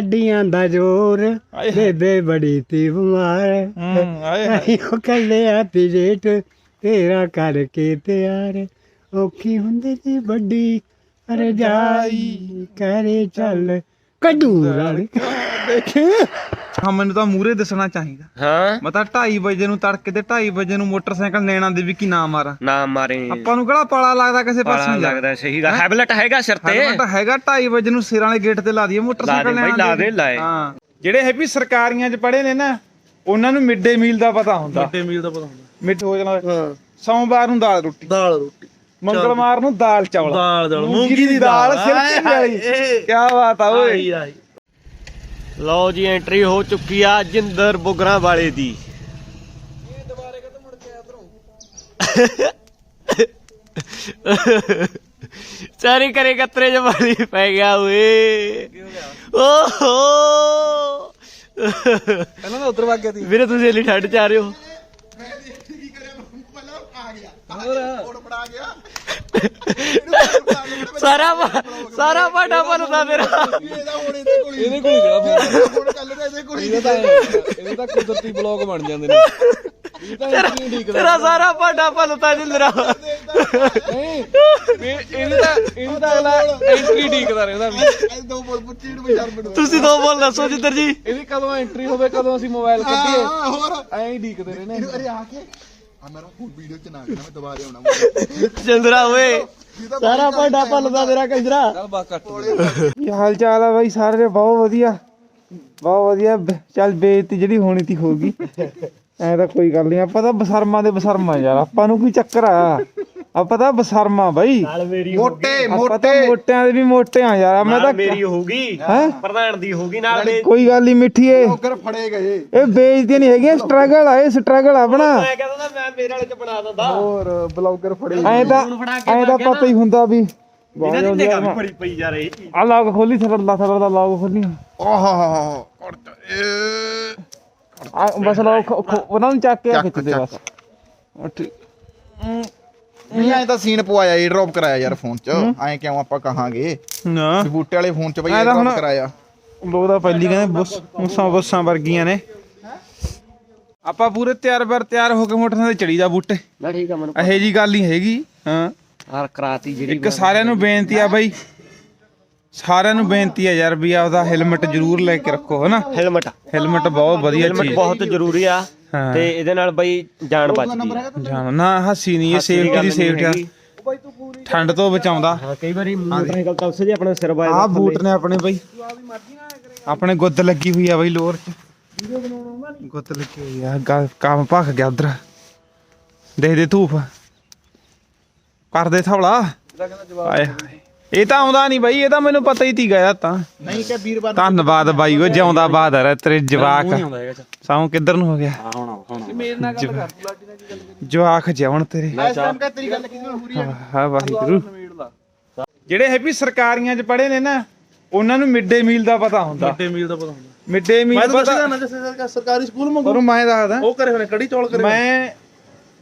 ਹੱਡੀਆਂ ਦਾ ਜ਼ੋਰ। ਬੇਬੇ ਬੜੀ ਤੀ ਬਿਮਾਰ ਹੂੰ ਆਏ ਹਾਏ। ਆਈ ਉਹ ਕੱਲਿਆ ਤੀ ਜੇਠ ਤੇਰਾ ਕਰਕੇ ਤਿਆਰ ਔਖੀ ਹੁੰਦੀ ਸੀ ਵੱਡੀ ਰਜਾਈ ਕਰੇ ਚੱਲ ਕੱਢੂ ਰਲ ਹਾਂ ਮੈਨੂੰ ਤਾਂ ਮੂਰੇ ਦੱਸਣਾ ਚਾਹੀਦਾ। ਹਾਂ? ਮੈਂ ਤਾਂ 2:30 ਵਜੇ ਨੂੰ ਤੜਕੇ ਤੇ 2:30 ਵਜੇ ਨੂੰ ਮੋਟਰਸਾਈਕਲ ਲੈਣਾ ਦੇ ਵੀ ਕੀ ਨਾ ਮਾਰਾਂ। ਨਾ ਮਾਰੇ। ਆਪਾਂ ਨੂੰ ਕਿਹੜਾ ਪਾਲਾ ਲੱਗਦਾ ਕਿਸੇ ਪਾਸੇ ਨਹੀਂ ਲੱਗਦਾ ਸਹੀ ਗੱਲ ਹੈਬਲਟ ਹੈਗਾ ਸਿਰ ਤੇ। ਹੈਗਾ ਹੈਗਾ 2:30 ਵਜੇ ਨੂੰ ਸਿਰਾਂ ਵਾਲੇ ਗੇਟ ਤੇ ਲਾ ਦਈਏ ਮੋਟਰਸਾਈਕਲ ਲੈਣਾ ਲਾ ਦੇ, ਲਾਏ। ਹਾਂ। ਜਿਹੜੇ ਹੈਪੀ ਸਰਕਾਰੀਆਂ 'ਚ ਪੜੇ ਨੇ ਨਾ ਉਹਨਾਂ ਨੂੰ ਮਿਡ ਡੇ ਮੀਲ ਦਾ ਪਤਾ ਹੁੰਦਾ। ਮਿੱਡੇ ਮੀਲ ਦਾ ਪਤਾ ਹੁੰਦਾ। ਮਿਡ ਹੋ। ਜਾਣਾ ਹਾਂ ਸੋਮਵਾਰ ਨੂੰ ਦਾਲ ਰੋਟੀ। ਦਾਲ ਰੋਟੀ। ਮੰਗਲਵਾਰ ਨੂੰ ਦਾਲ ਚੌਲ ਦਾਲ ਦਾਲ ਮੂੰਗੀ ਦੀ ਦਾਲ ਸਿਰਫ ਵਾਲੀ ਕੀ ਬਾਤ ਆ ਓਏ। ਲਓ ਜੀ ਐਂਟਰੀ ਹੋ ਚੁੱਕੀ ਆ ਜਿੰਦਰ ਬੁਗਰਾ ਵਾਲੇ ਦੀ। ਸਾਰੀ ਕਰੇ ਕਤਰੇ ਜਵਾਲੀ ਪੈ ਗਿਆ ਓਏ। ਓਹੋ। ਪਹਿਲਾਂ ਤਾਂ ਉਧਰ ਵਗ ਗਿਆ ਤੀ ਵੀਰੇ ਤੁਸੀਂ ਇੰਨੀ ਠੰਡ ਚ ਆ ਰਹੇ ਹੋ। ਸਾਰਾ ਵਾ- ਸਾਰਾ ਪਾਟਾ ਭਰਦਾ ਮੇਰਾ। ਇਹਦੇ ਕੋਲ ਗਿਆ ਫਿਰ। ਇਹਦਾ ਤਾਂ ਇਹਦੇ ਤਾਂ ਕੁਦਰਤੀ ਬਲੌਗ ਬਣ ਜਾਂਦੇ ਨੇ। ਇਹ ਤਾਂ ਇੰਟਰੀ ਠੀਕ ਤੇਰਾ ਸਾਰਾ ਪਾਟਾ ਭਰਦਾ ਜਿੰਦਰਾ ਨਹੀਂ ਇਹ- ਇਹਦੀ ਤਾਂ ਇਹਦੀ ਤਾਂ ਅਗਲਾ ਐਂਟਰੀ ਢੀਕਦਾ ਰਹਿੰਦਾ ਵੀ। ਤੁਸੀਂ ਦੋ ਬੋਲ ਦੱਸੋ ਜਿੰਦਰ ਜੀ। ਇਹਦੀ ਕਦੋਂ ਐਂਟਰੀ ਹੋਵੇ ਕਦੋਂ ਅਸੀਂ ਮੋਬਾਈਲ ਕੱਢੀਏ। ਐਂ ਹੀ ਢੀਕਦੇ ਰਹਿੰਦੇ ਚੰਦਰਾ ਓਏ। ਸਾਰਾ ਪਾਟਾ ਭਰਦਾ ਮੇਰਾ ਕੰਜਰਾ। ਚੱਲ ਬਾ ਕੱਟ ਕੀ ਹਾਲ ਚਾਲ ਆ ਬਾਈ? ਸਾਰੇ ਬਹੁਤ ਵਧੀਆ। ਬਹੁਤ ਵਧੀਆ। ਬ- ਚੱਲ ਬੇਇੱਜ਼ਤੀ ਜਿਹੜੀ ਹੋਣੀ ਤੀ ਹੋ ਗਈ ਐ ਤਾਂ ਕੋਈ ਗੱਲ ਨਹੀਂ ਆਪਾਂ ਤਾਂ ਬਸਰਮਾ ਦੇ ਬਸਰਮਾ ਯਾਰ। ਆਪਾਂ ਨੂੰ ਕੀ ਚੱਕਰ ਆ? ਆਪਾਂ ਤਾਂ ਬਸਰਮਾ ਬਾਈ। ਨਾਲ ਮੇਰੀ ਮੋਟੇ ਆਪਾਂ ਤਾਂ ਮੋਟਿਆਂ ਦੇ ਵੀ ਮੋਟੇ ਆ ਯਾਰ ਮੈਂ ਤਾਂ ਮੇਰੀ ਹੋਊਗੀ ਹੈ? ਪ੍ਰਧਾਨ ਦੀ ਹੋਊਗੀ ਨਾਲ ਮੇਰੀ ਕੋਈ ਗੱਲ ਨਹੀਂ ਮਿੱਠੀਏ ਕਰ ਫੜੇ ਗਏ। ਇਹ ਬੇਇੱਜ਼ਤੀ ਨਹੀਂ ਹੈਗੀ ਸਟਰਗਲ ਆ ਇਹ ਸਟਰਗਲ ਆਪਣਾ। ਮੈਂ ਕਹਿੰਦਾ ਤਾਂ ਮੈਂ ਮੇਰੇ ਵਾਲੇ ਚ ਬਣਾ ਦਿੰਦਾ। ਹੋਰ ਬਲੌਗਰ ਫੜੇ ਐ ਤਾਂ ਐ ਤਾਂ ਪਤਾ ਹੀ ਹੁੰਦਾ ਵੀ ਇਹਨਾਂ ਦੀ ਨਿਗਾਹ ਵੀ ਬੜੀ ਪਈ ਜਾ ਰਹੀ ਆ ਲੌਗ ਖੋਲੀ ਥਰਰ ਦਾ ਥਰਰ ਦਾ ਲੌਗ ਖੋਲੀ। ਆਹਾ ਆ ਬਸ ਲੌਗ ਉਹਨਾਂ ਨੂੰ ਚੱਕ ਕੇ ਆ ਖਿੱਚਦੇ ਬਸ। ਉਹ ਠੀਕ। ਨਹੀਂ ਐ ਤਾਂ ਸੀਨ ਪਵਾਇਆ ਇਹ ਡ੍ਰੌਪ ਕਰਾਇਆ ਯਾਰ ਫੋਨ 'ਚ। ਐ ਕਿਉਂ ਆਪਾਂ ਕਹਾਂਗੇ? ਨਾ। ਬੂਟੇ ਵਾਲੇ ਫੋਨ 'ਚ ਬਈ ਐਂ ਡ੍ਰੌਪ ਕਰਾਇਆ। ਲੋਕ ਤਾਂ ਪਹਿਲੀ ਕਹਿੰਦੇ ਬੁੱਸ ਮੁੱਸਾਂ ਬੁੱਸਾਂ ਵਰਗੀਆਂ ਨੇ। ਆਪਾਂ ਪੂਰੇ ਤਿਆਰ ਬਰ ਤਿਆਰ ਹੋ ਕੇ ਮੋਟਰਸਾਈਕਲ ਤੇ ਚੜੀ ਜਾ ਬੂਟੇ। ਨਾ ਠੀਕ ਆ ਮੈਨੂੰ ਇਹੋ ਜੀ ਗੱਲ ਨਹੀਂ ਹੈਗੀ ਹਾਂ। ਹਰ ਕਰਾਤੀ ਜਿਹੜੀ ਇੱਕ ਸਾਰਿਆਂ ਨੂੰ ਬੇਨਤੀ ਆ ਬਾਈ। ਸਾਰਿਆਂ ਨੂੰ ਬੇਨਤੀ ਆ ਯਾਰ ਵੀ ਆਪਦਾ ਹੈਲਮਟ ਜ਼ਰੂਰ ਲੈ ਕੇ ਰੱਖੋ ਹਨਾ? ਹੈਲਮਟ ਹੈਲਮਟ ਬਹੁਤ ਵਧੀਆ ਹੈਲਮਟ ਚੀਜ਼। ਬਹੁਤ ਜ਼ਰੂਰੀ ਆ। ਹਾਂ। ਤੇ ਇਹਦੇ ਨਾਲ ਬਈ ਜਾਨ ਬਚਦੀ ਆ। ਜਾਨ ਨਾ ਹਾਸੀ ਨਹੀਂ ਇਹ ਸੇਫਟੀ ਦੀ ਸੇਫਟੀ ਆ? ਠੰਡ ਤੋਂ ਬਚਾਉਂਦਾ। ਹਾਂ ਕਈ ਵਾਰੀ ਮੋਟਰਸਾਈਕਲ ਤਾਂ ਉਸੇ ਜੇ ਆਪਣਾ ਸਿਰ ਵਾਏ ਆਹ ਬੂਟ ਨੇ ਆਪਣੇ ਬਾਈ। ਆਪਣੇ ਗੁੱਦ ਲੱਗੀ ਹੋਈ ਆ ਬਾਈ ਲੋਰ ਚ। ਗੁੱਦ ਲੱਗੀ ਹੋਈ ਆ ਗਾ- ਕੰਮ ਭਖ ਗਿਆ ਉਧਰ। ਦੇ ਦੇ ਧੂਫ ਕਰਦੇ ਥਵਲਾ ਆਏ ਹਾਏ। ਇਹ ਤਾਂ ਆਉਂਦਾ ਨਹੀਂ ਬਾਈ ਇਹ ਤਾਂ ਮੈਨੂੰ ਪਤਾ ਹੀ ਤੀ ਗਿਆ ਤਾਂ। ਨਹੀਂ ਕਿ ਵੀਰਵਾਰ ਧੰਨਵਾਦ ਬਾਈ ਉਹ ਜਿਉਂਦਾ ਬਹਾਦਰ ਹੈ ਤੇਰੇ ਜਵਾਕ। ਸਾਉਂ ਕਿੱਧਰ ਨੂੰ ਹੋ ਗਿਆ? ਮੇਰੇ ਨਾਲ ਗੱਲ ਕਰ ਤੂੰ ਜਵਾਕ ਜਿਉਣ ਤੇਰੇ। ਇਸ ਟਾਈਮ ਕਾ ਤੇਰੀ ਗੱਲ ਕਿਹਦੇ ਨਾਲ ਹੋ ਰਹੀ ਹੈ ਹਾਂ ਵਾਹਿਗੁਰੂ। ਜਿਹੜੇ ਹੈਪੀ ਸਰਕਾਰੀਆਂ ਚ ਪੜੇ ਨੇ ਨਾ ਉਹਨਾਂ ਨੂੰ ਮਿਡ ਡੇ ਮੀਲ ਦਾ ਪਤਾ ਹੁੰਦਾ। ਮਿੱਡੇ ਮੀਲ ਦਾ ਪਤਾ ਹੁੰਦਾ। ਮਿਡ ਡੇ ਮੈਂ ਮੀਲ ਤਾਂ ਪਤਾ ਦੱਸਦਾ ਨਾ ਜਿਵੇਂ ਸਰਕਾਰੀ ਸਕੂਲ ਮੰਗੂ। ਉਹਨੂੰ ਮੈਂ ਦੱਸਦਾ। ਉਹ ਕਰੇ ਹੋਣੇ ਕੜੀ ਚੌਲ ਕਰੇ ਮੈਂ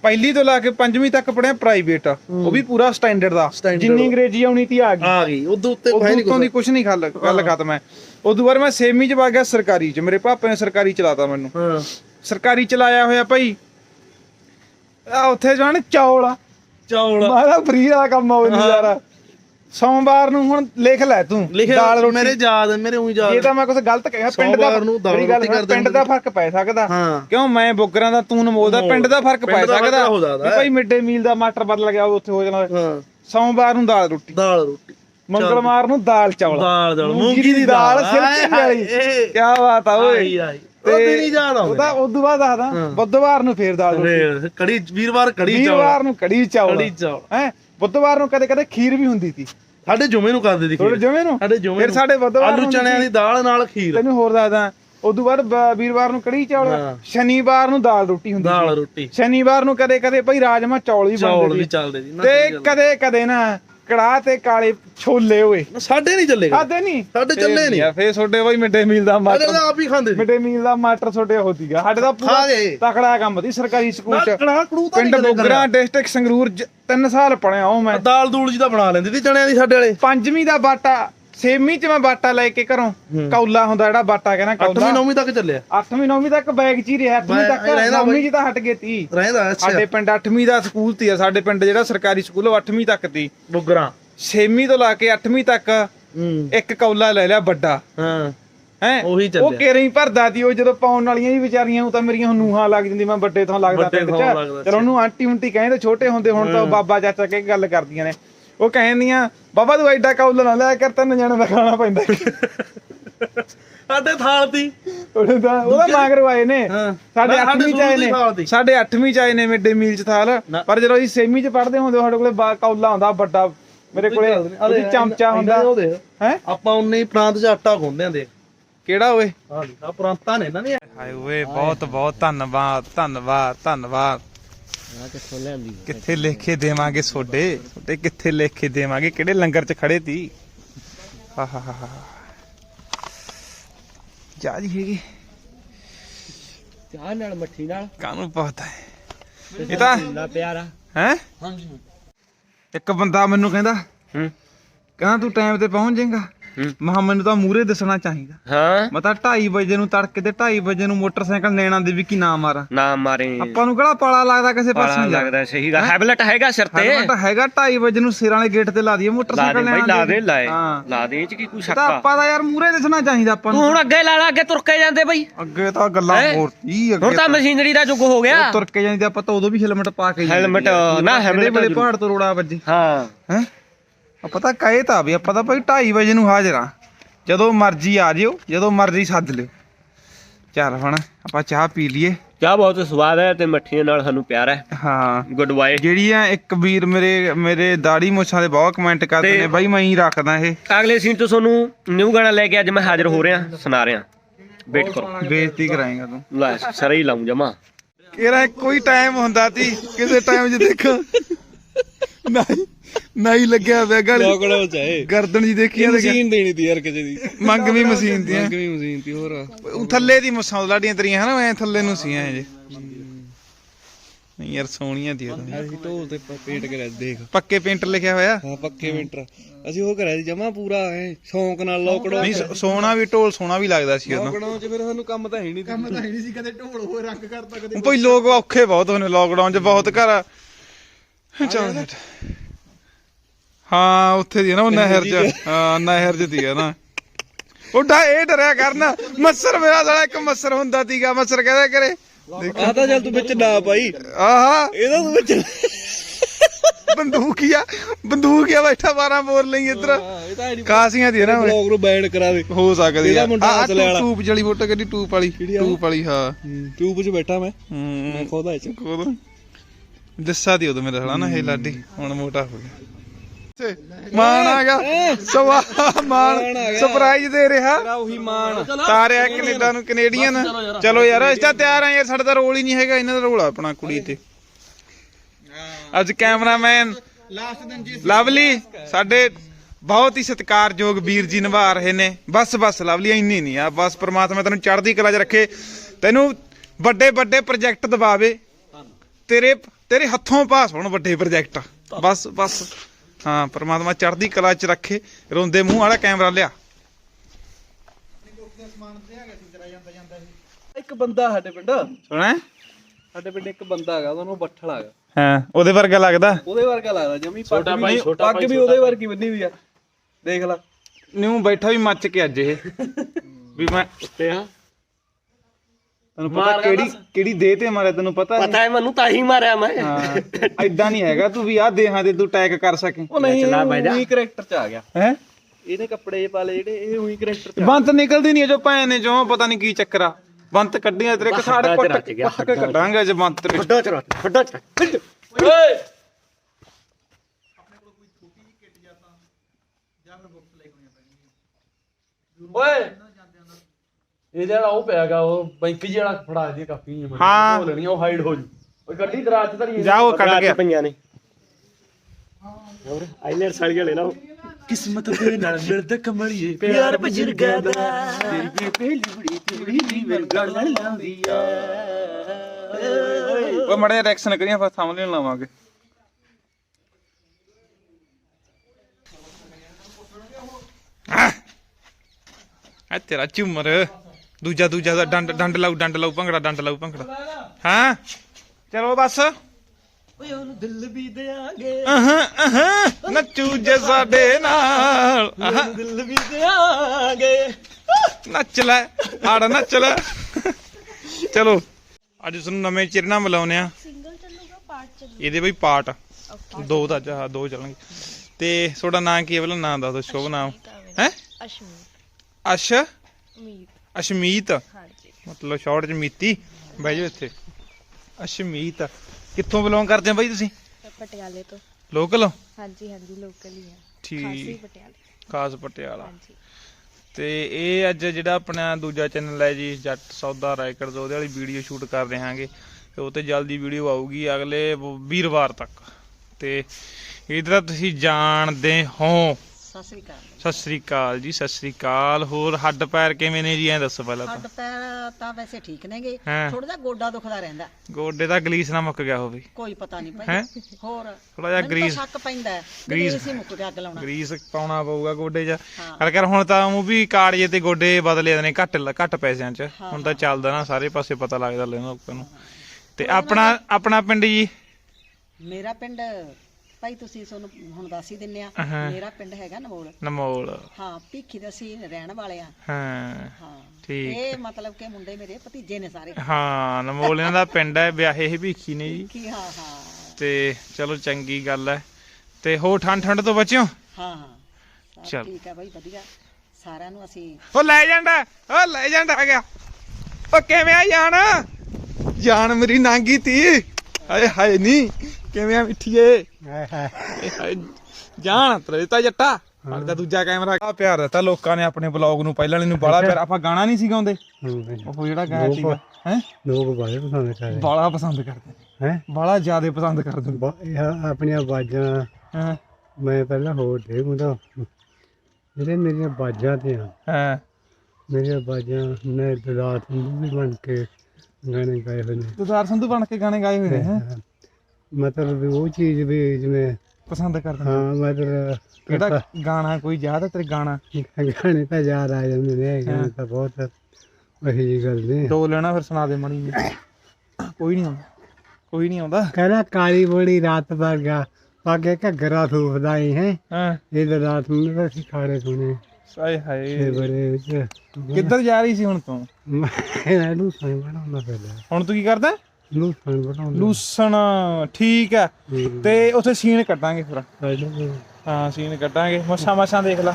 ਪਹਿਲੀ ਤੋਂ ਲਾ ਕੇ ਪੰਜਵੀਂ ਤੱਕ ਪੜਿਆ ਪ੍ਰਾਈਵੇਟ ਉਹ ਵੀ ਪੂਰਾ ਸਟੈਂਡਰਡ ਦਾ। Standard ਜਿੰਨੀ ਅੰਗਰੇਜ਼ੀ ਆਉਣੀ ਤੀ ਆ ਗਈ। ਆ ਗਈ। ਉਦੋਂ ਉੱਤੇ ਹੈ ਨਹੀਂ ਤੋਂ ਦੀ ਕੁਛ। ਨਹੀਂ ਗੱਲ ਗੱਲ ਖਤਮ ਹੈ। ਉਦੋਂ ਬਾਅਦ ਮੈਂ ਸੇਮੀ ਚ ਵਗ ਗਿਆ ਸਰਕਾਰੀ ਚ। ਮੇਰੇ ਪਾਪੇ ਨੇ ਸਰਕਾਰੀ ਚਲਾਤਾ ਮੈਨੂੰ। ਹਾਂ। ਸਰਕਾਰੀ ਚਲਾਇਆ ਹੋਇਆ ਭਾਈ। ਆ ਉੱਥੇ ਜਾਣ ਚੌਲ ਆ। ਚੌਲ ਮਾਰਾ ਫਰੀ ਦਾ ਕੰਮ ਹੋਵੇ ਨਜ਼ਾਰਾ ਸੋਮਵਾਰ ਨੂੰ ਹੁਣ ਲਿਖ ਲੈ ਤੂੰ ਲਿਖਿਆ ਦਾਲ ਰੋਟੀ। ਮੇਰੇ ਯਾਦ ਮੇਰੇ ਉਹੀ ਯਾਦ। ਇਹ ਤਾਂ ਮੈਂ ਕੁਝ ਗਲਤ ਕਹਿਆ ਪਿੰਡ ਦਾ ਸੋਮਵਾਰ ਨੂੰ ਦਾਲ ਮੇਰੀ ਗੱਲ ਰੋਟੀ ਸੁਣ, ਕਰਦੇ ਪਿੰਡ ਦਾ ਫ਼ਰਕ ਪੈ ਸਕਦਾ। ਹਾਂ। ਕਿਉਂ? ਮੈਂ ਬੋਗਰਾਂ ਦਾ ਤੂੰ ਨਮੋਲ ਦਾ ਪਿੰਡ ਦਾ ਫ਼ਰਕ ਪੈ ਪਿੰਡ ਦਾ ਫ਼ਰਕ ਸਕਦਾ। ਹੋ ਸਕਦਾ ਵੀ ਭਾਈ ਮਿੱਡੇ ਮੀਲ ਦਾ ਮਾਸਟਰ ਬਦਲ ਗਿਆ ਉੱਥੇ ਹੋ ਜਾਣਾ। ਹਾਂ। ਸੋਮਵਾਰ ਨੂੰ ਦਾਲ ਰੋਟੀ। ਦਾਲ ਰੋਟੀ। ਮੰਗਲਵਾਰ ਨੂੰ ਦਾਲ ਚਾਵਲ। ਦਾਲ ਦਾਲ ਮੂੰਗੀ ਦੀ ਦਾਲ। ਸਿਰਫ ਵਾਲੀ। ਕੀ ਬਾਤ ਆ ਓਏ। ਆਈ ਆਈ। ਉਹ ਹੀ ਯਾਦ ਉਹਦਾ ਆਉਂਦਾ ਉਦੋਂ ਬਾਅਦ ਆਦਾ ਬੁੱਧਵਾਰ ਨੂੰ ਫੇਰ ਦਾਲ ਰੋਟੀ। ਫੇਰ ਕੜੀ ਵੀਰਵਾਰ ਕੜੀ ਚੌਲ ਵੀਰਵਾਰ ਨੂੰ ਕੜੀ ਚਾਵਲ। ਕੜੀ ਚੌਲ ਹੈ? ਬੁੱਧਵਾਰ ਨੂੰ ਕਦੇ ਕਦੇ ਖੀਰ ਵੀ ਹੁੰਦੀ ਸੀ। ਸਾਡੇ ਜੁਮੇ ਨੂੰ ਕਰਦੇ ਦੀ ਥੋੜੇ ਖੀਰ ਜਵੇਂ ਨੂੰ? ਸਾਡੇ ਜੁਮੇ ਫਿਰ ਸਾਡੇ ਬੁੱਧਵਾਰ ਆਲੂ ਨੂੰ ਚਣਿਆਂ ਦੀ ਦਾਲ ਨਾਲ ਖੀਰ। ਤੈਨੂੰ ਹੋਰ ਦੱਸਦਾ ਉਦੋਂ ਬਾਅਦ ਬ- ਵੀਰਵਾਰ ਨੂੰ ਕੜੀ ਚਾਵਲ ਹਾਂ। ਸ਼ਨੀਵਾਰ ਨੂੰ ਦਾਲ ਰੋਟੀ ਹੁੰਦੀ ਦਾਲ ਸੀ ਰੋਟੀ। ਸ਼ਨੀਵਾਰ ਨੂੰ ਕਦੇ ਕਦੇ ਭਾਈ ਰਾਜਮਾ ਚੌਲ ਵੀ ਚੌਲ ਬਣਦੇ ਵੀ ਸੀ। ਚੱਲਦੇ ਸੀ। ਨਾ ਤੇ ਕਦੇ ਕਦੇ ਨਾ ਕੜਾਹ ਤੇ ਕਾਲੇ ਛੋਲੇ ਹੋਏ ਸਾਡੇ ਨਹੀਂ ਚੱਲੇਗਾ। ਖਾਦੇ ਨਹੀਂ। ਸਾਡੇ ਚੱਲੇ ਨਹੀਂ। ਯਾਰ ਫੇਰ ਛੋਡੇ ਬਾਈ ਮਿੱਡੇ ਮੀਲ ਦਾ ਮਾਟਰ। ਤਾਂ ਆਪ ਹੀ ਖਾਂਦੇ ਮਿੱਡੇ ਮੀਲ ਦਾ ਮਾਟਰ ਛੋਡੇ ਹੋ ਸੀਗਾ। ਸਾਡੇ ਦਾ ਪੂਰਾ। ਤਕੜਾ ਕੰਮ ਸੀ ਸਰਕਾਰੀ ਸਕੂਲ ਚ। ਪਿੰਡ ਬੋਗਰਾ ਡਿਸਟ੍ਰਿਕਟ ਸੰਗਰੂਰ 3 ਸਾਲ ਪੜਿਆ ਉਹ ਮੈਂ। ਦਾਲ ਦੂਲ ਜੀ ਤਾਂ ਬਣਾ ਲੈਂਦੀ ਸੀ ਚਣਿਆਂ ਦੀ ਸਾਡੇ ਵਾਲੇ। ਪੰਜਵੀਂ ਦਾ ਬਾਟਾ ਸੇਮੀ ਚ ਮੈਂ ਬਾਟਾ ਲੈ ਕੇ ਘਰੋਂ ਕੌਲਾ ਹੁੰਦਾ ਜਿਹੜਾ ਬਾਟਾ ਕਹਿੰਦਾ ਕੌਲਾ। 9ਵੀਂ ਤੱਕ ਚੱਲਿਆ। 8ਵੀਂ 9ਵੀਂ ਤੱਕ ਬੈਗ ਚ ਹੀ ਰਿਹਾ 8ਵੀਂ ਬੈਗ ਤੱਕ ਰਹਿੰਦਾ 9ਵੀਂ ਚ ਤਾਂ ਹਟ ਗਏ ਤੀ। ਰਹਿੰਦਾ ਸਾਡੇ ਪਿੰਡ 8ਵੀਂ ਦਾ ਸਕੂਲ ਤੀ ਸਾਡੇ ਪਿੰਡ ਜਿਹੜਾ ਸਰਕਾਰੀ ਸਕੂਲ ਉਹ 8ਵੀਂ ਤੱਕ ਤੀ। ਬੁਗਰਾ। 6ਵੀਂ ਤੋਂ ਲਾ ਕੇ 8ਵੀਂ ਤੱਕ ਹੂੰ। ਇੱਕ ਕੌਲਾ ਲੈ ਲਿਆ ਵੱਡਾ। ਹਾਂ। ਹੈ? ਉਹੀ ਚੱਲਿਆ। ਉਹ ਕੇਰੇ ਹੀ ਭਰਦਾ ਤੀ ਉਹ ਜਦੋਂ ਪਾਉਣ ਵਾਲੀਆਂ ਜੀ ਵਿਚਾਰੀਆਂ ਉਹ ਤਾਂ ਮੇਰੀਆਂ ਨੂਹਾਂ ਲੱਗ ਜਾਂਦੀ ਮੈਂ ਵੱਡੇ ਤੋਂ ਲੱਗਦਾ ਪਿੰਡ ਚ। ਚਲੋ ਉਹਨੂੰ ਆਂਟੀ ਉਂਟੀ ਕਹਿੰਦੇ ਛੋਟੇ ਹੁੰਦੇ ਹੁਣ ਤਾਂ ਬਾਬਾ ਚਾਚਾ ਕਹਿ ਕੇ ਗੱਲ ਕਰਦੀਆਂ ਨੇ। ਉਹ ਕਹਿੰਦੀਆਂ ਬਾਬਾ ਤੂੰ ਐਡਾ ਕੌਲਾ ਨਾ ਲਿਆ ਕਰ ਤੈਨੂੰ ਜਾਣਾ ਦਾ ਖਾਣਾ ਪੈਂਦਾ। ਸਾਡੇ ਥਾਲ ਦੀ। ਉਹਦਾ ਤਾਂ- ਉਹਦਾ ਮਾਗਰ ਆਏ ਨੇ। ਸਾਡੇ ਨਾ, ਸਾਡੇ 8ਵੀਂ ਚ ਆਏ ਨੇ। ਸਾਡੇ 8ਵੀਂ ਚ ਆਏ ਨੇ ਮਿਡ ਮੀਲ ਚ ਥਾਲ। ਪਰ ਜਦੋਂ ਅਸੀਂ ਸੇਮੀ ਚ ਪੜ੍ਹਦੇ ਹੁੰਦੇ ਸਾਡੇ ਕੋਲੇ ਬਾ- ਕੌਲਾ ਹੁੰਦਾ ਵੱਡਾ। ਮੇਰੇ ਕੋਲੇ ਉਹਦੀ ਚਮਚਾ ਹੁੰਦਾ। ਹੈ? ਆਪਾਂ ਉਨੇ ਹੀ ਪ੍ਰਾਂਤ ਚ ਆਟਾ ਗੁੰਨਦੇ ਆਂ ਦੇ ਕਿਹੜਾ ਓਏ? ਹਾਂ ਆ ਪ੍ਰਾਂਤਾਂ ਨੇ ਇਹਨਾਂ ਨੇ ਹਾਏ ਓਏ ਬਹੁਤ ਬਹੁਤ ਧੰਨਵਾਦ ਧੰਨਵਾਦ ਧੰਨਵਾਦ। ਕਿੱਥੋਂ ਲਿਆਂਦੀ? ਕਿੱਥੇ ਲਿਖ ਕੇ ਦੇਵਾਂਗੇ ਸੋਡੇ? ਸੋਡੇ ਕਿੱਥੇ ਲਿਖ ਕੇ ਦੇਵਾਂਗੇ? ਕਿਹੜੇ ਲੰਗਰ 'ਚ ਖੜੇ ਤੀ? ਆਹਾਹਾ ਜਾ ਜੀ ਹੈਗੀ। ਚਾਹ ਨਾਲ ਮੱਠੀ ਨਾਲ? ਕਾਹਨੂੰ ਪਤਾ ਹੈ? ਇਹ ਤਾਂ ਨਾ ਪਿਆਰਾ ਹੈ? ਹਾਂਜੀ। ਇੱਕ ਬੰਦਾ ਮੈਨੂੰ ਕਹਿੰਦਾ ਹੂੰ। ਕਹਿੰਦਾ ਤੂੰ ਟਾਈਮ ਤੇ ਪਹੁੰਚ ਜਾਏਗਾ। ਹੂੰ। ਮਹਾ ਮੈਨੂੰ ਤਾਂ ਮੂਰੇ ਦੱਸਣਾ ਚਾਹੀਦਾ। ਹਾਂ। ਮੈਂ ਤਾਂ 2:30 ਵਜੇ ਨੂੰ ਤੜਕੇ ਤੇ 2:30 ਵਜੇ ਨੂੰ ਮੋਟਰਸਾਈਕਲ ਲੈਣਾ ਦੇ ਵੀ ਕੀ ਨਾ ਮਾਰਾਂ। ਨਾ ਮਾਰੇ। ਆਪਾਂ ਨੂੰ ਕਿਹੜਾ ਪਾਲਾ ਲੱਗਦਾ ਕਿਸੇ ਪਾਸੇ ਨਹੀਂ ਲੱਗਦਾ ਸਹੀ ਗੱਲ। ਹੈਬਲਟ ਹੈਗਾ ਸਿਰ ਤੇ। ਹੈਗਾ ਹੈਗਾ 2:30 ਵਜੇ ਨੂੰ ਸਿਰ ਵਾਲੇ ਗੇਟ ਤੇ ਲਾ ਦਈਏ ਮੋਟਰਸਾਈਕਲ ਲੈਣਾ ਲਾ ਦੇ ਲਾਏ ਹਾਂ। ਲਾ ਦੇ ਇਹ ਚ ਕੀ ਕੋਈ ਸ਼ੱਕ ਤਾਂ ਆਪਾਂ ਦਾ ਯਾਰ ਮੂਰੇ ਦੱਸਣਾ ਚਾਹੀਦਾ ਆਪਾਂ ਨੂੰ। ਹੁਣ ਅੱਗੇ ਲਾ ਲਾ ਅੱਗੇ ਤੁਰ ਕੇ ਜਾਂਦੇ ਬਈ। ਅੱਗੇ ਤਾਂ ਗੱਲਾਂ? ਹੋਰ ਕੀ ਅੱਗੇ ਹੁਣ ਤਾਂ ਮਸ਼ੀਨਰੀ ਦਾ ਯੁੱਗ ਹੋ ਗਿਆ। ਤੁਰ ਕੇ ਜਾਂਦੇ ਆਪਾਂ ਤਾਂ ਉਦੋਂ ਵੀ ਹੈਲਮਟ ਪਾ ਕੇ ਹੈਲਮਟ। ਨਾ, ਹੈਲਮਟ ਵੇਲੇ। ਪਹਾੜ ਤੋਂ ਰੋੜਾ ਵੱਜੇ। ਹਾਂ। ਹੈ? ਆਪਾਂ ਤਾਂ ਕਹੇ ਤਾਂ ਵੀ ਆਪਾਂ ਤਾਂ ਭਾਈ 2:30 ਵਜੇ ਨੂੰ ਹਾਜ਼ਰ ਆ ਜਦੋਂ ਮਰਜ਼ੀ ਆ ਜਿਓ ਜਦੋਂ ਮਰਜ਼ੀ ਸੱਦ ਲਿਓ। ਚੱਲ ਹੁਣ ਆਪਾਂ ਚਾਹ ਪੀ ਲਈਏ। ਚਾਹ ਬਹੁਤ ਸਵਾਦ ਹੈ ਤੇ ਮੱਠੀਆਂ ਨਾਲ ਸਾਨੂੰ ਪਿਆਰ ਹੈ। ਹਾਂ। ਗੁੱਡ ਬਾਏ ਜਿਹੜੀ ਆ ਇੱਕ ਵੀਰ ਮੇਰੇ ਮੇਰੇ ਦਾੜੀ ਮੁੱਛਾਂ ਦੇ ਬਹੁਤ ਕਮੈਂਟ ਕਰਦੇ ਨੇ ਬਾਈ ਮੈਂ ਹੀ ਰੱਖਦਾ ਇਹ। ਅਗਲੇ ਸੀਨ ਤੋਂ ਤੁਹਾਨੂੰ ਨਿਊ ਗਾਣਾ ਲੈ ਕੇ ਅੱਜ ਮੈਂ ਹਾਜ਼ਰ ਹੋ ਰਿਹਾ ਸੁਣਾ ਰਿਹਾ। ਵੇਟ ਕਰੋ। ਬੇਇੱਜ਼ਤੀ ਕਰਾਏਗਾ ਤੂੰ। ਲੈ ਸਰੇ ਹੀ ਲਾਉਂ ਜਮਾ। ਕਿਹੜਾ ਕੋਈ ਟਾਈਮ ਹੁੰਦਾ ਸੀ ਕਿਸੇ ਟਾਈਮ 'ਚ ਦੇਖੋ। ਨਹੀਂ। ਨਹੀਂ ਲੱਗਿਆ ਹੋਇਆ ਗਲ। ਲੋਕੜਾਂ ਚ ਆਏ। ਗਰਦਨ ਜੀ ਦੇਖੀ ਆ ਮਸ਼ੀਨ ਦੇਣੀ ਤੀ ਯਾਰ ਕਿਸੇ ਦੀ। ਮੰਗ ਵੀ ਮਸ਼ੀਨ ਦੀ ਮੰਗ ਵੀ ਮਸ਼ੀਨ ਤੀ ਹੋਰ। ਉਹ ਥੱਲੇ ਦੀ ਮੁੱਛਾਂ ਲਾੜੀਆਂ ਤੇਰੀਆਂ ਹਨਾ ਐ ਥੱਲੇ ਨੂੰ ਸੀ ਐ ਜੇ। ਨਹੀਂ ਯਾਰ ਸੋਹਣੀਆਂ ਦੀ ਅਸੀਂ ਢੋਲ ਤੇ ਪੇਂਟ ਕਰਿਆ ਦੇਖ। ਪੱਕੇ ਪੇਂਟ ਲਿਖਿਆ ਹੋਇਆ? ਹਾਂ ਪੱਕੇ ਵਿੰਟਰ ਅਸੀਂ ਉਹ ਕਰਿਆ ਸੀ ਜਮਾ ਪੂਰਾ ਐ ਸ਼ੌਂਕ ਨਾਲ ਲੋਕੜਾਂ ਨਹੀਂ ਸੋਹਣਾ ਵੀ ਢੋਲ ਸੋਹਣਾ ਵੀ ਲੱਗਦਾ ਸੀ ਲੋਕੜਾਂ ਚ ਫਿਰ ਸਾਨੂੰ ਕੰਮ ਤਾਂ ਹੈ ਨਹੀਂ ਕੰਮ ਤਾਂ ਹੈ ਨਹੀਂ ਸੀ ਕਦੇ ਢੋਲ ਹੋਏ ਰੰਗ ਕਰਤਾ ਕਦੇ ਭਾਈ ਲੋਕ ਔਖੇ ਬਹੁਤ ਹੋਣੇ ਲੋਕਡਾਊਨ 'ਚ ਬਹੁਤ ਘਰ ਚੱਲ ਹਾਂ ਉੱਥੇ ਦੀ ਆ ਨਾ ਉਹ ਨਹਿਰ 'ਚ। ਹਾਂ। ਨਹਿਰ 'ਚ ਦੀ ਆ ਨਾ। ਉੱਡਾ ਇਹ ਡਰਿਆ ਕਰਨਾ ਮੱਸਰ ਮੇਰਾ ਸਾਲਾ ਇੱਕ ਮੱਸਰ ਹੁੰਦਾ ਸੀਗਾ ਮੱਸਰ ਕਹਿੰਦਾ ਕਰੇ ਆ ਤਾਂ ਚੱਲ ਤੂੰ ਵਿੱਚ ਨਾ ਪਾਈ। ਆਹਾ। ਇਹਦਾ ਤੂੰ ਵਿੱਚ ਬੰਦੂਕ ਹੀ ਆ ਬੰਦੂਕ ਹੀ ਆ ਬੈਠਾ 12 ਬੋਰ ਲਈ ਇੱਧਰ। ਹਾਂ, ਕਾਸੀਆਂ ਦੀ ਆ ਨਾ ਬਲੌਗ ਨੂੰ ਬੈਨ ਕਰਾ ਦੇ। ਹੋ ਸਕਦੀ ਆ। ਵਾਲਾ। ਟੂਪ ਜਲੀ ਫੋਟੋ ਕਿਹੜੀ ਟੂਪ ਵਾਲੀ। ਟੂਪ ਵਾਲੀ ਹਾਂ। ਟਿਊਬ 'ਚ ਬੈਠਾ ਮੈਂ। ਹੂੰ ਮੈਂ ਖੋਦਾ ਇਹ 'ਚ। ਕੋਦੋਂ ਦੱਸਾ ਦੀ ਉਦੋਂ ਮੇਰਾ ਹਲਾ ਨਾ ਇਹ ਲਾਡੀ। ਹੁਣ ਮੋਟਾ ਹੋ ਗਿਆ। ਤੇ ਮਾਨ ਆ ਗਿਆ। ਸਵਾ ਮਾਨ ਸਰਪ੍ਰਾਈਜ਼ ਦੇ ਰਿਹਾ। ਉਹੀ ਮਾਨ ਤਾਰਿਆ ਕੈਨੇਡਾ ਨੂੰ ਕੈਨੇਡੀਅਨ। ਚਲੋ ਯਾਰ। ਅਸੀਂ ਤਾਂ ਤਿਆਰ ਆ ਯਾਰ ਸਾਡਾ ਤਾਂ ਰੋਲ ਹੀ ਨਹੀਂ ਹੈਗਾ ਇਹਨਾਂ ਦਾ ਰੋਲ ਆ ਆਪਣਾ ਕੁੜੀ ਤੇ। ਅੱਜ ਕੈਮਰਾਮੈਨ ਲਵਲੀ ਸਾਡੇ ਬਹੁਤ ਹੀ ਸਤਿਕਾਰਯੋਗ ਵੀਰ ਜੀ ਨਿਭਾ ਰਹੇ ਨੇ। ਬਸ ਬਸ ਲਵਲੀ ਇੰਨੀ ਨਹੀਂ ਆ। ਬਸ ਪ੍ਰਮਾਤਮਾ ਤੈਨੂੰ ਚੜ੍ਹਦੀ ਕਲਾ 'ਚ ਰੱਖੇ। ਤੈਨੂੰ ਵੱਡੇ ਵੱਡੇ ਪ੍ਰੋਜੈਕਟ ਦਬਾਵੇ ਤੇਰੇ ਤੇਰੇ ਹੱਥੋਂ ਪਾਸ ਹੋਣ ਵੱਡੇ ਪ੍ਰੋਜੈਕਟ ਬਸ ਬਸ। ਹਾਂ ਪ੍ਰਮਾਤਮਾ ਚੜ੍ਹਦੀ ਕਲਾ 'ਚ ਰੱਖੇ ਰੋਂਦੇ ਮੂੰਹ ਵਾਲਾ ਕੈਮਰਾ ਲਿਆ। ਇੱਕ ਬੰਦਾ ਸਾਡੇ ਪਿੰਡ। ਸੁਣਾ ਸਾਡੇ ਪਿੰਡ ਇੱਕ ਬੰਦਾ ਹੈਗਾ ਉਹਨੂੰ ਬੱਠਲ ਹੈਗਾ। ਹਾਂ ਉਹਦੇ ਵਰਗਾ ਲੱਗਦਾ? ਉਹਦੇ ਵਰਗਾ ਲੱਗਦਾ ਜਮੀ ਪੱਗ ਵੀ ਪੱਗ ਵੀ ਉਹਦੇ ਵਰਗੀ ਬੰਨੀ ਹੋਈ ਆ। ਦੇਖ ਲੈ। ਨਿਊ ਬੈਠਾ ਵੀ ਮੱਚ ਕੇ ਅੱਜ ਇਹ। ਵੀ ਮੈਂ ਉੱਤੇ ਆ ਤੈਨੂੰ ਪਤਾ ਕਿਹੜੀ ਕਿਹੜੀ ਦੇਹ ਤੇ ਮਾਰਿਆ ਤੈਨੂੰ ਪਤਾ ਪਤਾ ਹੈ ਮੈਨੂੰ ਤਾਂ ਹੀ ਮਾਰਿਆ ਮੈਂ। ਹਾਂ ਐਦਾਂ ਨਹੀਂ ਹੈਗਾ ਤੂੰ ਵੀ ਆਹ ਦੇਹਾਂ ਤੇ ਤੂੰ ਟੈਗ ਕਰ ਸਕੇ। ਉਹ ਨਹੀਂ ਚਲਾ ਬਹਿ ਜਾ। ਉਹੀ ਕਰੈਕਟਰ ਚ ਆ ਗਿਆ। ਹੈ? ਇਹਨੇ ਕੱਪੜੇ ਜਿਹੇ ਪਾ ਲਏ ਜਿਹੜੇ ਇਹ ਉਹੀ ਕਰੈਕਟਰ ਚ ਆ ਬੰਤ ਨਿਕਲਦੀ ਨਹੀਂ ਜੋ ਭੈਣ ਨੇ ਜੋ ਪਤਾ ਨਹੀਂ ਕੀ ਚੱਕਰ ਆ। ਬੰਤ ਕੱਢੀਆਂ ਤੇਰੇ ਇੱਕ ਸਾੜ ਹੱਡਾਂ 'ਚ ਕੁੱਟ ਰਚ ਗਿਆ, ਕੁੱਟ ਕੇ ਕੱਢਾਂਗੇ ਜੇ ਬੰਤ ਤੇਰੇ ਫੱਡਾ ਚਰਾ ਫੱਡਾ ਚਰਾ। ਓਏ! ਓਏ! ਇਹ ਜਿਹੜਾ ਉਹ ਪਿਆਗਾ ਉਹ ਬੈਂਕ ਜਿਹੜਾ ਫੜਾ ਦੀ ਕਾਪੀ ਹਾਂ। ਉਹ ਲੈਣੀ ਉਹ ਹਾਈਡ ਹੋ ਜੂ। ਓਏ ਗੱਡੀ ਦਰਾਜ ਚ ਧਰੀ ਜਾ ਉਹ ਕੱਢ ਗਿਆ ਪਈਆਂ ਨੇ। ਹੋਰ ਆਈਲੈਂਡਸ ਵਾਲੀ ਲੈ ਲਓ। ਕਿਸਮਤ ਦੇ ਨਾਲ ਮਿਲਦਾ ਕਮਲੀਏ ਪਿਆਰ ਬਜ਼ੁਰਗਾਂ ਦਾ। ਤੇਰੀ ਪਹਿਲੀ ਬੜੀ ਤੇਰੀ ਦੀ ਮੇਰੇ ਗੱਲ ਲਾਉਂਦੀ ਆ ਓਏ ਮੜੇ ਰਿਐਕਸ਼ਨ ਕਰੀਆਂ ਫਿਰ ਥੰਬਨੇਲ ਲਾਵਾਂਗੇ। ਆਹ, ਐ ਤੇਰਾ ਝੂਮਰ। ਦੂਜਾ ਦੂਜਾ ਡੰਡ ਡੰਡ ਲਾਉ ਡੰਡ ਲਾਉ ਭੰਗੜਾ ਡੰਡ ਲਾਉ ਭੰਗੜਾ। ਹਾਂ? ਚਲੋ ਬਸ। ਓਏ ਉਹਨੂੰ ਦਿਲ ਵੀ ਦੇਾਂਗੇ ਅਹਾਂ ਅਹਾਂ ਨੱਚੂ ਜੇ ਸਾਡੇ ਨਾਲ। ਅਹਾਂ, ਦਿਲ ਵੀ ਦੇਾਂਗੇ ਨੱਚ ਲੈ ਆੜ ਨੱਚ ਲੈ। ਚਲੋ ਅੱਜ ਤੁਹਾਨੂੰ ਨਵੇਂ ਚਿਰਨਾ ਮਿਲਾਉਨੇ ਆ ਸਿੰਗਲ ਚੱਲੂਗਾ ਪਾਰਟ ਚੱਲੂਗਾ? ਇਹਦੇ ਬਈ ਪਾਰਟ ਦੋ ਦਾ ਜਾ ਦੋ ਚੱਲਣਗੇ। ਤੇ ਤੁਹਾਡਾ ਨਾਂ ਕੀ ਹੈ? ਪਹਿਲਾਂ ਨਾਂ ਦੱਸ ਦਿਓ ਸ਼ੁਭ ਨਾਮ। ਹੈ? ਅਸ਼ਮੀਤ। ਅਸ਼? ਉਮੀਦ ਅਸ਼ਮੀਤ। ਹਾਂਜੀ। ਮਤਲਬ ਸ਼ਾਰਟ ਚ ਮੀਤੀ। ਬਹਿ ਜਾਓ ਇੱਥੇ। ਅਸ਼ਮੀਤ। ਕਿੱਥੋਂ ਬਿਲੋਂਗ ਕਰਦੇ ਆ ਬਾਈ ਤੁਸੀਂ? ਪਟਿਆਲੇ ਤੋਂ। ਲੋਕਲ ਹਾਂਜੀ ਹਾਂਜੀ ਲੋਕਲ ਹੀ ਹੈ ਖਾਸੀ ਠੀਕ ਪਟਿਆਲੇ। ਖਾਸ ਪਟਿਆਲਾ। ਹਾਂਜੀ। ਤੇ ਇਹ ਅੱਜ ਜਿਹੜਾ ਆਪਣਾ ਦੂਜਾ ਚੈਨਲ ਹੈ ਜੀ ਜੱਟ ਸੌਦਾ ਰੈਕਰਡਸ ਉਹਦੇ ਵਾਲੀ ਵੀਡੀਓ ਸ਼ੂਟ ਕਰ ਰਹੇ ਹਾਂਗੇ ਤੇ ਉਹ ਤੇ ਜਲਦੀ ਵੀਡੀਓ ਆਊਗੀ ਅਗਲੇ ਵ- ਵੀਰਵਾਰ ਤੱਕ। ਤੇ ਇਹਦਾ ਤੁਸੀਂ ਜਾਣਦੇ ਹੋ। ਸਤਿ ਸ੍ਰੀ ਅਕਾਲ ਸਤਿ ਸ੍ਰੀ ਅਕਾਲ ਜੀ ਸਤਿ ਸ੍ਰੀ ਅਕਾਲ। ਹੋਰ ਹੱਡ ਪੈਰ ਕਿਵੇਂ ਨੇ ਜੀ ਐਂ ਦੱਸੋ ਪਹਿਲਾਂ ਹੱਡ ਪੈਰ ਤਾਂ ਵੈਸੇ ਠੀਕ ਨੇਗੇ ਹਾਂ। ਥੋੜਾ ਜਿਹਾ ਗੋਡਾ ਦੁਖਦਾ ਰਹਿੰਦਾ। ਗੋਡੇ ਦਾ ਗਲੀਸ ਨਾ ਮੁੱਕ ਗਿਆ ਹੋਵੇ। ਕੋਈ ਪਤਾ ਨਹੀਂ ਹੈਂ? ਭਾਈ ਹੋਰ ਥੋੜਾ ਜਿਹਾ ਮੈਨੂੰ ਤਾਂ ਗਰੀਸ ਸ਼ੱਕ ਪੈਂਦਾ ਹੈ ਗਰੀਸ। ਗਰੀਸ ਹੀ ਮੁੱਕ ਗਿਆ ਅੱਗ ਲਾਉਣਾ। ਗਰੀਸ ਪਾਉਣਾ ਪਊਗਾ ਗੋਡੇ 'ਚ। ਹਾਂ। ਕਰ ਕਰ ਹੁਣ ਤਾਂ ਉਹ ਵੀ ਕਾਰਜੇ ਤੇ ਗੋਡੇ ਬਦਲੇ ਜਾਂਦੇ ਨੇ ਘੱਟ ਘੱਟ ਪੈਸਿਆਂ 'ਚ। ਹੁਣ ਤਾਂ ਚੱਲਦਾ ਨਾ ਸਾਰੇ ਪਾਸੇ ਪਤਾ ਲੱਗਦਾ ਲੈਣਾ ਲੋਕਾਂ ਨੂੰ। ਤੇ ਆਪਣਾ ਆਪਣਾ ਪਿੰਡ ਜੀ? ਮੇਰਾ ਪਿੰਡ ਭਾਈ ਤੁਸੀਂ ਤੁਹਾਨੂੰ ਹੁਣ ਦੱਸ ਹੀ ਦਿੰਨੇ ਆ। ਮੇਰਾ ਪਿੰਡ ਹੈਗਾ ਨਮੋਲ। ਨਮੋਲ। ਹਾਂ ਭੀਖੀ ਦੇ ਅਸੀਂ ਰਹਿਣ ਵਾਲੇ ਆ। ਹਾਂ ਹਾਂ। ਠੀਕ। ਇਹ ਮਤਲਬ ਕਿ ਮੁੰਡੇ ਮੇਰੇ ਭਤੀਜੇ ਨੇ ਸਾਰੇ। ਹਾਂ ਨਮੋਲ ਇਹਨਾਂ ਦਾ ਪਿੰਡ ਹੈ ਵਿਆਹੇ ਹੀ ਭੀਖੀ ਨੇ ਜੀ। ਕੀ ਹਾਂ ਹਾਂ। ਤੇ ਚਲੋ ਚੰਗੀ ਗੱਲ ਹੈ। ਤੇ ਹੋ ਠੰਡ ਠੰਡ ਤੋਂ ਬਚਿਓ? ਹਾਂ ਹਾਂ। ਚੱਲ। ਠੀਕ ਹੈ ਭਾਈ ਵਧੀਆ। ਸਾਰਿਆਂ ਨੂੰ ਅਸੀਂ ਉਹ ਲੈ ਜਾਂਦਾ ਉਹ ਲੈ ਜਾਂਦਾ ਆ ਗਿਆ। ਉਹ ਕਿਵੇਂ ਆ ਜਾਨ ਮੇਰੀ ਨਾਂਗੀ ਤੀ। ਹਾਏ ਹਾਏ ਨੀ। ਕਿਵੇਂ ਆ ਮਿੱਠੀਏ। ਜਾਨ ਤੇਰੇ ਤਾਂ ਜੱਟਾ। ਅੜਦਾ ਦੂਜਾ ਕੈਮਰਾ। ਆ ਪਿਆਰ ਦਿੱਤਾ ਲੋਕਾਂ ਨੇ ਆਪਣੇ ਬਲੌਗ ਨੂੰ। ਪਹਿਲਾਂ ਵਾਲੇ ਨੂੰ ਬੜਾ ਪਿਆਰ। ਆਪਾਂ ਗਾਣਾ ਨਹੀਂ ਸੀ ਗਾਉਂਦੇ। ਉਹ ਜਿਹੜਾ ਗਾਇਆ ਸੀਗਾ। ਹੈ? ਲੋਕ ਬਾਰੇ ਪਸੰਦ ਕਰਦੇ ਬੜਾ ਪਸੰਦ ਕਰਦੇ ਹੈ? ਬੜਾ ਜ਼ਿਆਦਾ ਪਸੰਦ ਕਰਦੇ ਇਹ ਆਪਣੀਆਂ ਬਾਜਾਂ ਹਾਂ। ਮੈਂ ਪਹਿਲਾਂ ਹੋਰ ਦੇ ਮੁੰਡਾ ਜਿਹੜੇ ਮੇਰੀਆਂ ਬਾਜਾਂ ਤੇ ਆ। ਹਾਂ। ਮੇਰੀਆਂ ਬਾਜਾਂ ਨੇ ਦਰਾਤ ਨੂੰ ਵੀ ਬਣ ਕੇ ਗਾਣੇ ਗਾਏ ਹੋਏ ਨੇ। ਤੁਦਾਰ ਸੰਧੂ ਬਣ ਕੇ ਗਾਣੇ ਗਾਏ ਹੋਏ ਨੇ ਹੈਂ? ਮਤਲਬ ਵੀ ਉਹ ਚੀਜ਼ ਵੀ ਜਿਵੇਂ ਪਸੰਦ ਕਰਦੇ। ਹਾਂ ਮਤਲਬ ਕਿਹੜਾ ਗਾਣਾ ਕੋਈ ਯਾਦ ਹੈ ਤੇਰੇ ਗਾਣਾ? ਗਾਣੇ ਤਾਂ ਯਾਦ ਆ ਜਾਂਦੇ ਨੇ ਗਾਣੇ ਤਾਂ ਬਹੁਤ ਉਹੀ ਜੀ ਗੱਲ ਨੇ। ਦੋ ਲੈਣਾ ਫਿਰ ਸੁਣਾ ਦੇ ਮਣੀ ਜੀ। ਕੋਈ ਨਹੀਂ ਆਉਂਦਾ। ਕੋਈ ਨਹੀਂ ਆਉਂਦਾ। ਕਹਿੰਦਾ ਕਾਲੀ ਬੋਲੀ ਰਾਤ ਵਰਗਾ ਪਾਗੇ ਘੱਗਰਾ ਸੂਫਦਾ ਹੀ ਹੈ। ਹਾਂ। ਇਹ ਰਾਤ ਨੂੰ ਤਾਂ ਸਿਖਾੜੇ ਸੁਣੇ ਆਏ ਇਹ ਹਾਏ ਬੜੇ ਵਿੱਚ। ਕਿੱਧਰ ਜਾ ਰਹੀ ਸੀ ਹੁਣ ਤੂੰ? ਮੈਂ ਇਹਨੂੰ ਸੰਗ ਬਣਾਉਣਾ ਪੈਂਦਾ ਹੁਣ ਤੂੰ ਕੀ ਕਰਦਾ? ਨੂੰ ਸੰਗ ਬਣਾਉਣਾ ਲੂਸਣ ਠੀਕ ਹੈ। ਹੂੰ। ਤੇ ਉੱਥੇ ਸੀਨ ਕੱਟਾਂਗੇ ਫਿਰ। ਹਾਂ ਸੀਨ ਕੱਟਾਂਗੇ ਮੱਛਾ ਮੱਛਾਂ ਦੇਖ ਲੈ।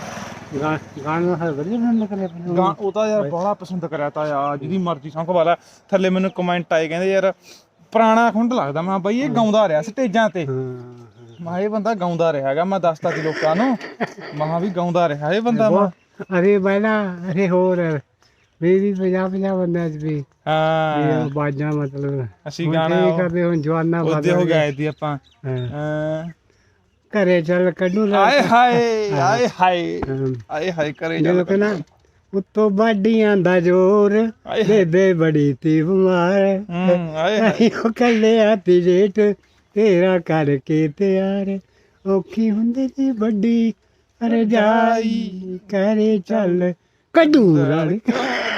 ਗਾਣਾ ਹੈ ਵਧੀਆ ਨਾ ਨਿਕਲੇ ਆਪਣੇ ਗਾ ਉਹ ਤਾਂ ਯਾਰ ਬੜਾ ਪਸੰਦ ਕਰਿਆ ਤਾ ਯਾਰ ਜਿਹਦੀ ਮਰਜ਼ੀ ਸੰਖ ਵਾਲਾ ਥੱਲੇ ਮੈਨੂੰ ਕਮੈਂਟ ਆਏ ਕਹਿੰਦੇ ਯਾਰ ਪੁਰਾਣਾ ਖੁੰਡ ਲੱਗਦਾ। ਮੈਂ ਬਈ ਇਹ ਗਾਉਂਦਾ ਰਿਹਾ ਸਟੇਜਾਂ ਤੇ। ਮੈਂ ਇਹ ਬੰਦਾ ਗਾਉਂਦਾ ਰਿਹਾ ਹੈਗਾ। ਮੈਂ ਦੱਸਤਾ ਸੀ ਲੋਕਾਂ ਨੂੰ। ਮਹਾ ਵੀ ਗਾਉਂਦਾ ਰਿਹਾ ਇਹ ਬੰਦਾ ਮੈਂ ਅਰੇ ਪਹਿਲਾਂ ਅਰੇ ਹੋਰ। ਮੇਰੀ 50 50 ਬੰਦਿਆਂ ਚ ਵੀ। ਹਾਂ। ਇਹ ਬਾਜਾਂ ਮਤਲਬ ਅਸੀਂ ਗਾਣਾ ਕੀ ਕਰਦੇ ਹੁਣ ਜਵਾਨਾ ਉਹਦੇ ਹੋ ਗਏ ਦੀ ਆਪਾਂ। ਘਰੇ ਚੱਲ ਕੱਢੂ ਲਾ ਆਏ ਹਾਏ ਆਏ ਹਾਏ। ਆਏ ਹਾਏ ਕਰੇ ਜਦੋਂ ਚੱਲ ਕਹਿੰਦਾ ਉੱਤੋਂ ਬਾਡੀਆਂ ਦਾ ਜ਼ੋਰ ਬੇਬੇ ਬੜੀ ਤੀ ਬਿਮਾਰ। ਆਏ ਹਾਏ। ਉਹ ਕੱਲੇ ਆ ਤੀ ਜੇਠ ਤੇਰਾ ਕਰਕੇ ਤਿਆਰ। ਔਖੀ ਹੁੰਦੀ ਸੀ ਵੱਡੀ ਰਜਾਈ ਕਰੇ ਚੱਲ। ਕੱਢੂ। ਰਲ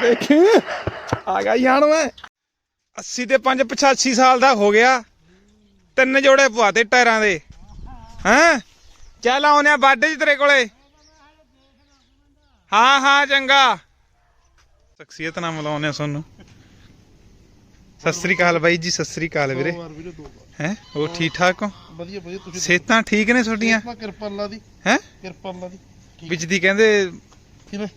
ਦੇਖ। ਆ ਗਿਆ ਯਾਰ ਮੈਂ। 80 ਤੇ 5 85 ਸਾਲ ਦਾ ਹੋ ਗਿਆ। ਤਿੰਨ ਜੋੜੇ ਪਵਾਤੇ ਟਾਇਰਾਂ ਦੇ। ਹੈਂ? ਚੱਲ ਆਉਨੇ ਆ ਬਾਡੇ ਚ ਤੇਰੇ ਕੋਲੇ। ਹਾਂ ਹਾਂ ਚੰਗਾ। ਸ਼ਖਸੀਅਤ ਨਾਲ ਮਿਲਾਉਨੇ ਆ ਤੁਹਾਨੂੰ। ਸਤਿ ਸ੍ਰੀ ਅਕਾਲ ਬਾਈ ਜੀ ਸਤਿ ਸ੍ਰੀ ਅਕਾਲ ਵੀਰੇ। ਹੈ ਉਹ ਠੀਕ ਠਾਕ ਹੋ? ਵਧੀਆ ਵਧੀਆ ਤੁਸੀਂ ਸਿਹਤਾਂ ਠੀਕ ਨੇ ਤੁਹਾਡੀਆਂ? ਕਿਰਪਾ ਕਿਰਪਾ ਅੱਲਾ ਦੀ। ਹੈ? ਕਿਰਪਾ ਅੱਲਾ ਦੀ। ਵਿੱਚ ਦੀ ਕਹਿੰਦੇ ਕਿਵੇਂ?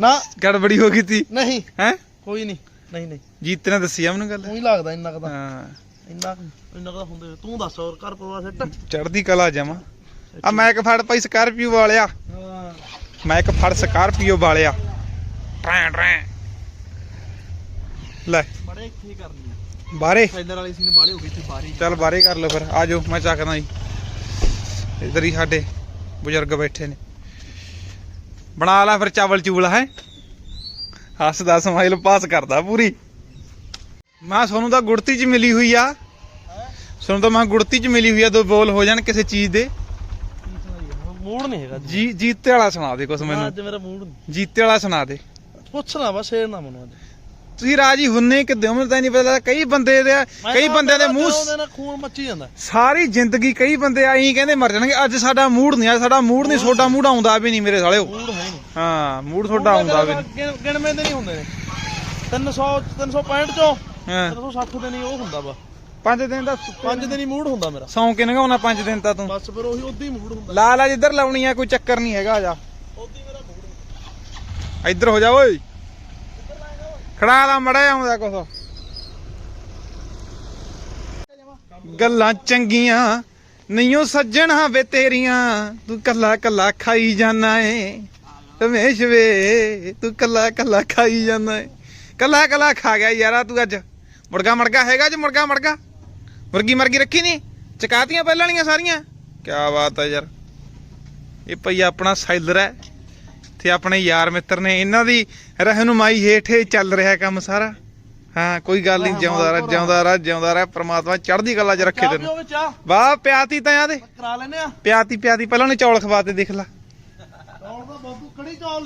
ਨਾ। ਗੜਬੜੀ ਹੋ ਗਈ ਤੀ। ਨਹੀਂ। ਹੈ? ਕੋਈ ਨਹੀਂ। ਨਹੀਂ ਨਹੀਂ। ਜੀਤ ਨੇ ਦੱਸੀ ਆ ਮੈਨੂੰ ਗੱਲ। ਉਹੀ ਲੱਗਦਾ ਇੰਨਾ ਕਦਾ ਹਾਂ। ਇੰਨਾ ਇੰਨਾ ਕਦਾ ਹੁੰਦੇ ਤੂੰ ਦੱਸ ਹੋਰ ਘਰ ਪਰਿਵਾਰ ਸੈੱਟ ਚੜਦੀ ਕਲਾ ਜਾਵਾਂ ਆ ਮੈਂ। ਇੱਕ ਫੜ ਭਾਈ ਸਕਾਰਪੀਓ ਵਾਲਿਆ। ਹਾਂ। ਮੈਂ ਇੱਕ ਫੜ ਸਕਾਰਪੀਓ ਵਾਲਿਆ। ਟਰੈਂ ਟਰੈਂ। ਲੈ। ਬੜੇ ਇੱਥੇ ਹੀ ਕਰਨੀ ਆ। ਬਾਰੇ ਟ੍ਰੇਲਰ ਵਾਲੀ ਸੀਨ ਬਾਲੇ ਹੋ ਗਈ ਇੱਥੇ ਬਾਰੀ ਚੱਲ ਬਾਰੇ ਕਰ ਲਓ ਫਿਰ। ਆ ਜਾਓ ਮੈਂ ਚੱਕਦਾ ਜੀ। ਇਧਰ ਹੀ ਸਾਡੇ ਬਜ਼ੁਰਗ ਬੈਠੇ ਨੇ। ਬਣਾ ਲੈ ਫਿਰ ਚਾਵਲ ਚੂਲ ਹੈ? ਹੱਸਦਾ ਸਮਾਈਲ ਪਾਸ ਕਰਦਾ ਪੂਰੀ। ਮੈਂ ਸੋਨੂੰ ਤਾਂ ਗੁੜਤੀ ਚ ਮਿਲੀ ਹੋਈ ਆ। ਸੋਨੂੰ ਤਾਂ ਮੈਂ ਗੁੜਤੀ ਚ ਮਿਲੀ ਹੋਈ ਆ ਦੋ ਬੋਲ ਹੋ ਜਾਣ ਕਿਸੇ ਚੀਜ਼ ਦੇ। ਮੂਡ ਨਹੀਂ ਹੈਗਾ ਜੀ ਜੀਤੇ ਵਾਲਾ ਸੁਣਾ ਦੇ ਕੁਛ ਮੈਨੂੰ। ਅੱਜ ਮੇਰਾ ਮੂਡ ਨਹੀਂ। ਜੀਤੇ ਵਾਲਾ ਸੁਣਾ ਦੇ। ਪੁੱਛਣਾ ਬਸ ਸ਼ੇਰ ਨਾ ਮੈਨੂੰ ਅੱਜ। ਤੁਸੀਂ ਰਾਜੀ ਹੁੰਨੇ ਕਿੱਦੇ ਹੋ ਮੈਨੂੰ ਤਾਂ ਨਹੀਂ ਪਤਾ ਕਈ ਬੰਦੇ ਦੇ ਕਈ ਬੰਦਿਆਂ ਦੇ ਮੂੰਹ ਨਾਲ ਖੂਨ ਮੱਚੀ ਜਾਂਦਾ। ਸਾਰੀ ਜ਼ਿੰਦਗੀ ਕਈ ਬੰਦੇ ਆਈ ਕਹਿੰਦੇ ਮਰ ਜਾਣਗੇ ਅੱਜ ਸਾਡਾ ਮੂਡ ਨਹੀਂ ਆ ਸਾਡਾ ਮੂਡ ਨਹੀਂ ਤੁਹਾਡਾ ਮੂਡ ਆਉਂਦਾ ਵੀ ਨਹੀਂ ਮੇਰੇ ਸਾਲਿਓ। ਮੂਡ ਹੈ ਨਹੀਂ। ਹਾਂ ਮੂਡ ਤੁਹਾਡਾ ਆਉਂਦਾ ਵੀ ਗਿਣਵੇਂ ਦੇ ਨਹੀਂ ਹੁੰਦੇ। ਨੇ 300 365 ਚੋਂ ਹਾਂ। 360 ਦੇ ਨਹੀਂ ਉਹ ਹੁੰਦਾ ਵਾ। ਪੰਜ ਦਿਨ ਦਾ ਪੰਜ ਦਿਨ ਹੀ ਮੂਡ ਹੁੰਦਾ ਮੇਰਾ। ਸੌਂ ਕੇ ਨਗਾਉਣਾ ਪੰਜ ਦਿਨ ਤਾਂ ਤੂੰ। ਬਸ ਫਿਰ ਉਹੀ ਉਦੋਂ ਹੀ ਮੂਡ ਹੁੰਦਾ। ਲਾ ਲਾ ਜਿੱਧਰ ਲਾਉਣੀ ਆ ਕੋਈ ਚੱਕਰ ਨਹੀਂ ਹੈਗਾ ਆ ਜਾ। ਇੱਧਰ ਹੋ ਜਾ ਓਏ। ਖੜਾ ਲਾ ਮੜਾ ਆਉਂਦਾ ਕੁਛ। ਗੱਲਾਂ ਚੰਗੀਆਂ, ਨਹੀਂਓ ਸੱਜਣਾ ਵੇ ਤੇਰੀਆਂ। ਤੂੰ ਕੱਲਾ ਕੱਲਾ ਖਾਈ ਜਾਣਾ ਏ। ਰਮੇਸ਼ ਵੇ, ਤੂੰ ਕੱਲਾ ਕੱਲਾ ਖਾਈ ਜਾਣਾ ਏ। ਕੱਲਾ ਕੱਲਾ ਖਾ ਗਿਆ ਯਾਰਾ ਤੂੰ ਅੱਜ। ਮੁਰਗਾ ਮੜਗਾ ਹੈਗਾ ਅੱਜ, ਮੁਰਗਾ ਮੜਗਾ ਮੁਰਗੀ ਮਰਗੀ ਰੱਖੀ ਨਹੀਂ ਚਕਾਤੀਆਂ ਪਹਿਲਾਂ ਵਾਲੀਆਂ ਸਾਰੀਆਂ। ਕੀ ਬਾਤ ਹੈ ਯਾਰ। ਇਹ ਭਈ ਆਪਣਾ ਸਾਈਲਰ ਹੈ। ਤੇ ਆਪਣੇ ਯਾਰ ਮਿੱਤਰ ਨੇ ਇਹਨਾਂ ਦੀ ਰਹਿਨੁਮਾਈ ਹੇਠ ਚੱਲ ਰਿਹਾ ਕੰਮ ਸਾਰਾ। ਹਾਂ ਕੋਈ ਗੱਲ ਨਹੀਂ ਜਿਉਂਦਾ ਰਹਿ ਜਿਉਂਦਾ ਰਹਿ ਜਿਉਂਦਾ ਰਹਿ ਪ੍ਰਮਾਤਮਾ ਚੜ੍ਹਦੀ ਕਲਾ 'ਚ ਰੱਖੇ ਤੈਨੂੰ। ਵਾਹ ਪਿਆਤੀ ਤਾਂ ਆਦੇ ਕਰਾ ਲੈਨੇ ਆ। ਪਿਆਤੀ ਪਿਆਤੀ ਪਹਿਲਾਂ ਨੇ ਚੌਲ ਖਵਾ ਤੇ ਦੇਖ ਲੈ। ਚੌਲ ਦਾ ਬਾਬੂ ਕੜੀ ਚੌਲ